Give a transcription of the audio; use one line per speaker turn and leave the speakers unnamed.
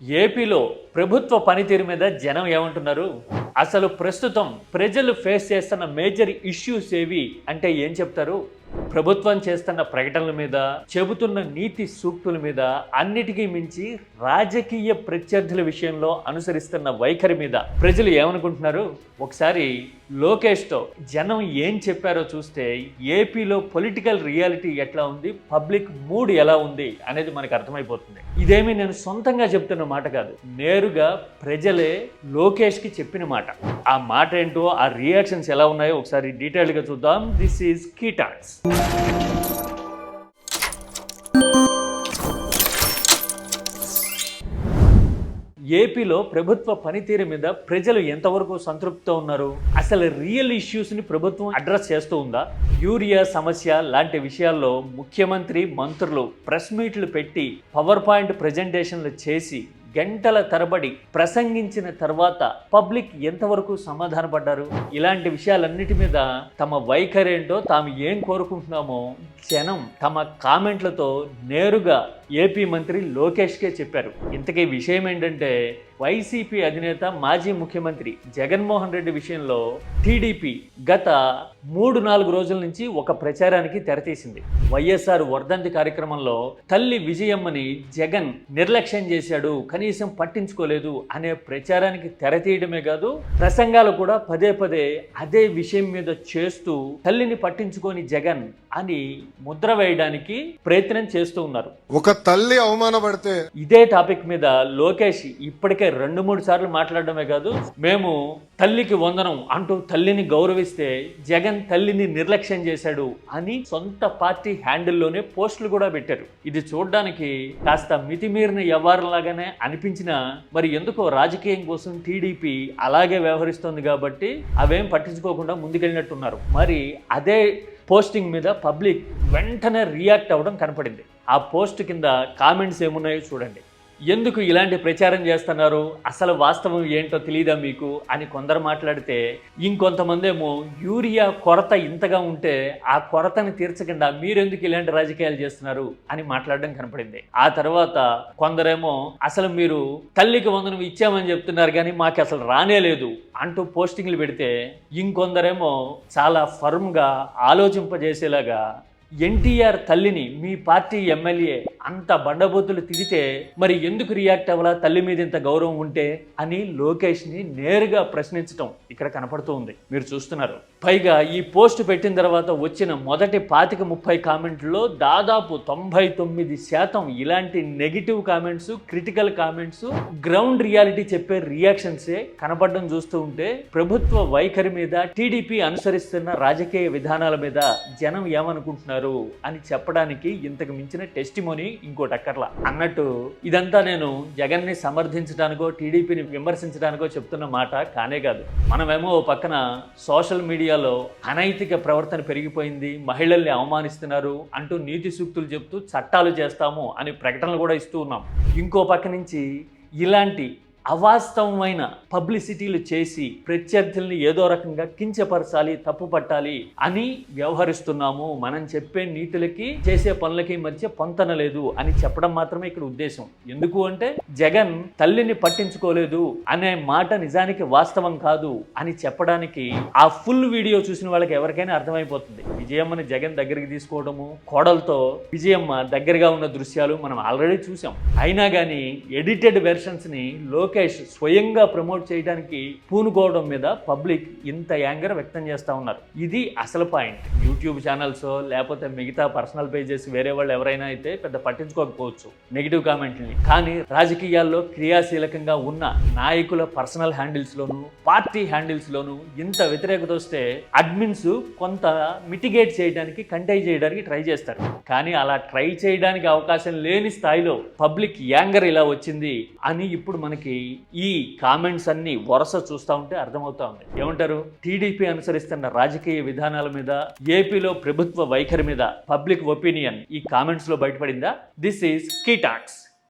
ఏపీలో ప్రభుత్వ పనితీరు మీద జనం ఏమంటున్నారు? అసలు ప్రస్తుతం ప్రజలు ఫేస్ చేస్తున్న మేజర్ ఇష్యూస్ ఏవి అంటే ఏం చెప్తారు? ప్రభుత్వం చేస్తున్న ప్రకటనల మీద చెబుతున్న నీతి సూక్తుల మీద అన్నిటికీ మించి రాజకీయ ప్రత్యర్థుల విషయంలో అనుసరిస్తున్న వైఖరి మీద. ప్రజలు ఏమనుకుంటున్నారు? ఒకసారి లోకేష్తో జనం ఏం చెప్పారో చూస్తే ఏపీలో పొలిటికల్ రియాలిటీ ఎట్లా ఉంది? పబ్లిక్ మూడ్ ఎలా ఉంది? అనేది మనకు అర్థమైపోతుంది. ఇదేమి నేను సొంతంగా చెప్తున్న మాట కాదు. నేరుగా ప్రజలే లోకేష్కి చెప్పిన మాట. ఆ మాట ఏంటో ఆ రియాక్షన్స్ ఎలా ఉన్నాయో ఒకసారి డీటెయిల్డ్గా చూద్దాం. దిస్ ఈజ్ కీటాన్స్ ఏపీలో ప్రభుత్వ పనితీరు మీద ప్రజలు ఎంతవరకు సంతృప్తితో ఉన్నారు? అసలు రియల్ ఇష్యూస్ని ప్రభుత్వం అడ్రస్ చేస్తూ ఉందా? యూరియా సమస్య లాంటి విషయాల్లో ముఖ్యమంత్రి మంత్రులు ప్రెస్ మీట్లు పెట్టి పవర్ పాయింట్ ప్రజెంటేషన్లు చేసి గంటల తరబడి ప్రసంగించిన తర్వాత పబ్లిక్ ఎంతవరకు సమాధానపడ్డారు? ఇలాంటి విషయాలన్నిటి మీద తమ వైఖరి ఏంటో తాము ఏం కోరుకుంటున్నామో జనం తమ కామెంట్లతో నేరుగా ఏపీ మంత్రి లోకేష్కే చెప్పారు. ఇంతకీ విషయం ఏంటంటే వైసీపీ అధినేత మాజీ ముఖ్యమంత్రి జగన్మోహన్ రెడ్డి విషయంలో టీడీపీ గత మూడు నాలుగు రోజుల నుంచి ఒక ప్రచారానికి తెరతీసింది. వైఎస్ఆర్ వర్ధంతి కార్యక్రమంలో తల్లి విజయమ్మని జగన్ నిర్లక్ష్యం చేశాడు. కనీసం పట్టించుకోలేదు అనే ప్రచారానికి తెరతీయడమే కాదు ప్రసంగాలు కూడా పదే పదే అదే విషయం మీద చేస్తూ తల్లిని పట్టించుకొని జగన్ అని ముద్ర వేయడానికి ప్రయత్నం చేస్తూ ఉన్నారు.
ఒక తల్లి అవమానపడితే
ఇదే టాపిక్ మీద లోకేష్ ఇప్పటికే రెండు మూడు సార్లు మాట్లాడడమే కాదు మేము తల్లికి వందనం అంటూ తల్లిని గౌరవిస్తే జగన్ తల్లిని నిర్లక్ష్యం చేశాడు అని సొంత పార్టీ హ్యాండిల్లోనే పోస్టులు కూడా పెట్టారు. ఇది చూడడానికి కాస్త మితిమీరిన వ్యవహారంలాగానే అనిపించినా మరి ఎందుకో రాజకీయం కోసం టీడీపీ అలాగే వ్యవహరిస్తోంది కాబట్టి అవేం పట్టించుకోకుండా ముందుకెళ్ళినట్టున్నారు. మరి అదే పోస్టింగ్ మీద పబ్లిక్ వెంటనే రియాక్ట్ అవ్వడం కనపడింది. ఆ పోస్ట్ కింద కామెంట్స్ ఏమున్నాయో చూడండి. ఎందుకు ఇలాంటి ప్రచారం చేస్తున్నారు? అసలు వాస్తవం ఏంటో తెలియదా మీకు? అని కొందరు మాట్లాడితే ఇంకొంతమంది ఏమో యూరియా కొరత ఇంతగా ఉంటే ఆ కొరతని తీర్చకుండా మీరెందుకు ఇలాంటి రాజకీయాలు చేస్తున్నారు? అని మాట్లాడడం కనపడింది. ఆ తర్వాత కొందరేమో అసలు మీరు తల్లికి వందనం ఇచ్చామని చెప్తున్నారు కానీ మాకు అసలు రానే లేదు అంటూ పోస్టింగ్లు పెడితే ఇంకొందరేమో చాలా ఫర్మ్గా ఆలోచింపజేసేలాగా ఎన్టీఆర్ తల్లిని మీ పార్టీ ఎమ్మెల్యే అంత బండబోతులు తిరిగితే మరి ఎందుకు రియాక్ట్ అవ్వాలా? తల్లి మీద ఇంత గౌరవం ఉంటే అని లోకేష్ని నేరుగా ప్రశ్నించటం ఇక్కడ కనపడుతూ ఉంది. మీరు చూస్తున్నారు. పైగా ఈ పోస్ట్ పెట్టిన తర్వాత వచ్చిన మొదటి పాతిక ముప్పై కామెంట్లో దాదాపు తొంభై తొమ్మిది శాతం ఇలాంటి negative comments critical comments ground reality చెప్పే రియాక్షన్సే కనపడడం చూస్తూ ఉంటే ప్రభుత్వ వైఖరి మీద టీడీపీ అనుసరిస్తున్న రాజకీయ విధానాల మీద జనం ఏమనుకుంటున్నారు అని చెప్పడానికి ఇంతకు మించిన టెస్టిమోని ఇంకోటి అక్కర్లా. అన్నట్టు ఇదంతా నేను జగన్ని సమర్థించడానికో టీడీపీని విమర్శించడానికో చెప్తున్న మాట కానే కాదు. మనమేమో ఓ పక్కన సోషల్ మీడియా ఇండియాలో అనైతిక ప్రవర్తన పెరిగిపోయింది మహిళల్ని అవమానిస్తున్నారు అంటూ నీతి సూక్తులు చెప్తూ చట్టాలు చేస్తాము అని ప్రకటనలు కూడా ఇస్తూ ఉన్నాం. ఇంకో పక్క నుంచి ఇలాంటి అవాస్తవమైన పబ్లిసిటీలు చేసి ప్రత్యర్థుల్ని ఏదో రకంగా కించపరచాలి తప్పు పట్టాలి అని వ్యవహరిస్తున్నాము. మనం చెప్పే నీతులకి చేసే పనులకి మధ్య పొంతన లేదు అని చెప్పడం మాత్రమే ఇక్కడ ఉద్దేశం. ఎందుకు అంటే జగన్ తల్లిని పట్టించుకోలేదు అనే మాట నిజానికి వాస్తవం కాదు అని చెప్పడానికి ఆ ఫుల్ వీడియో చూసిన వాళ్ళకి ఎవరికైనా అర్థమైపోతుంది. విజయమ్మని జగన్ దగ్గరికి తీసుకోవడము కోడలతో విజయమ్మ దగ్గరగా ఉన్న దృశ్యాలు మనం ఆల్రెడీ చూసాం అయినా కానీ ఎడిటెడ్ వెర్షన్స్ని లోకేష్ స్వయంగా ప్రమోట్ చేయడానికి పూనుకోవడం మీద పబ్లిక్ ఇంత యాంగర్ వ్యక్తం చేస్తూ ఉన్నారు. ఇది అసలు పాయింట్. యూట్యూబ్ ఛానల్స్ లేకపోతే మిగతా పర్సనల్ పేజెస్ వేరే వాళ్ళు ఎవరైనా అయితే పెద్ద పట్టించుకోకపోవచ్చు నెగిటివ్ కామెంట్ని. కానీ రాజకీయాల్లో క్రియాశీలకంగా ఉన్న నాయకుల పర్సనల్ హ్యాండిల్స్లోను పార్టీ హ్యాండిల్స్లోను ఇంత వ్యతిరేకత వస్తే అడ్మిన్స్ కొంత మిటిగేట్ చేయడానికి కంటై చేయడానికి ట్రై చేస్తారు. కానీ అలా ట్రై చేయడానికి అవకాశం లేని స్థాయిలో పబ్లిక్ యాంగర్ ఇలా వచ్చింది అని ఇప్పుడు మనకి ఈ కామెంట్స్ అన్ని వరుస చూస్తూ ఉంటే అర్థమవుతా ఉంది. ఏమంటారు? టీడీపీ అనుసరిస్తున్న రాజకీయ విధానాల మీద ఏపీలో ప్రభుత్వ వైఖరి మీద పబ్లిక్ ఒపీనియన్ ఈ కామెంట్స్లో బయటపడిందా? This is key talks